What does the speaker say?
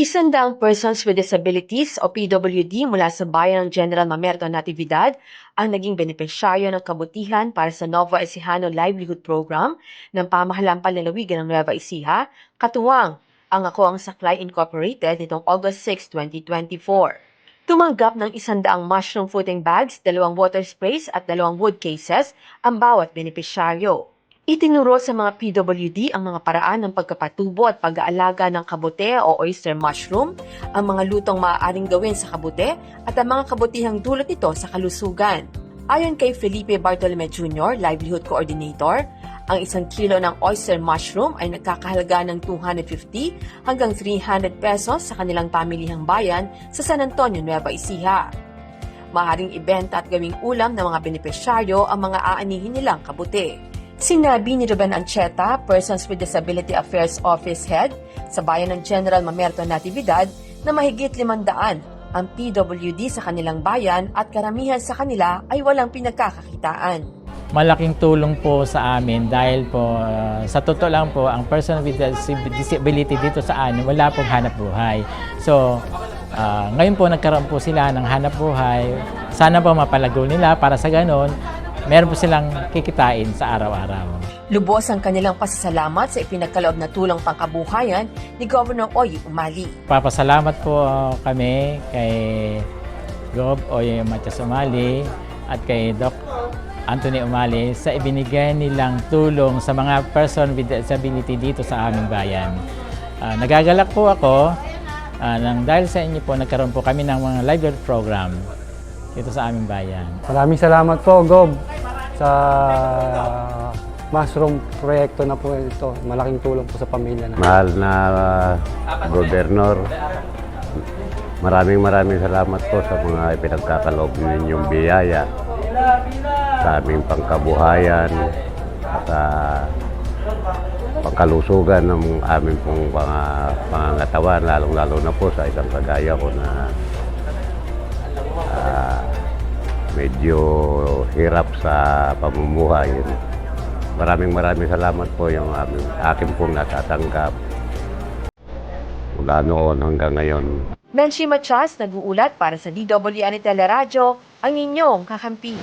Isandaang persons with disabilities o PWD mula sa bayan ng General Mamerto Natividad ang naging benepisyaryo ng kabutihan para sa Nova Ecijano Livelihood Program ng pamahalaan panlalawigan ng Nueva Ecija, katuwang ang Ako ang Saklay Incorporated nitong August 6, 2024. Tumanggap ng isandaang mushroom footing bags, dalawang water sprays at dalawang wood cases ang bawat benepisyaryo. Itinuro sa mga PWD ang mga paraan ng pagkapatubo at pag-aalaga ng kabute o oyster mushroom, ang mga lutong maaaring gawin sa kabute at ang mga kabutihang dulot nito sa kalusugan. Ayon kay Felipe Bartolome Jr., Livelihood Coordinator, ang isang kilo ng oyster mushroom ay nagkakahalaga ng 250 hanggang 300 pesos sa kanilang pamilihang bayan sa San Antonio, Nueva Ecija. Maharing ibenta at gawing ulam ng mga benepisyaryo ang mga aanihin nilang kabute. Sinabi ni Ruben Ancheta, Persons with Disability Affairs Office Head sa bayan ng General Mamerto Natividad na mahigit limandaan ang PWD sa kanilang bayan at karamihan sa kanila ay walang pinagkakakitaan. malaking tulong po sa amin dahil po uh, sa totoo lang po ang person with dis- disability dito sa amin wala pong hanap buhay. So uh, ngayon po nagkaroon po sila ng hanap buhay. Sana po mapalago nila para sa ganon meron po silang kikitain sa araw-araw. Lubos ang kanilang pasasalamat sa ipinagkaloob na tulong pangkabuhayan ni Governor Oy Umali. Papasalamat po uh, kami kay Gob Oye Matias Umali at kay Doc Anthony Umali sa ibinigay nilang tulong sa mga person with disability dito sa aming bayan. Ah, nagagalak po ako ah, nang dahil sa inyo po nagkaroon po kami ng mga library program dito sa aming bayan. Maraming salamat po, Gob, sa mushroom proyekto na po ito. Malaking tulong po sa pamilya na. Mahal na uh, Gobernador, maraming maraming salamat po sa mga ipinagkakaloob ninyong biyaya sa aming pangkabuhayan at sa pangkalusugan ng aming pong mga pangangatawan, lalong-lalo na po sa isang kagaya ko na medyo hirap sa pamumuhay. Maraming maraming salamat po yung aming, akin pong natatanggap mula noon hanggang ngayon. Menchi Machas, nag-uulat para sa DWN Teleradyo, ang inyong kakampi.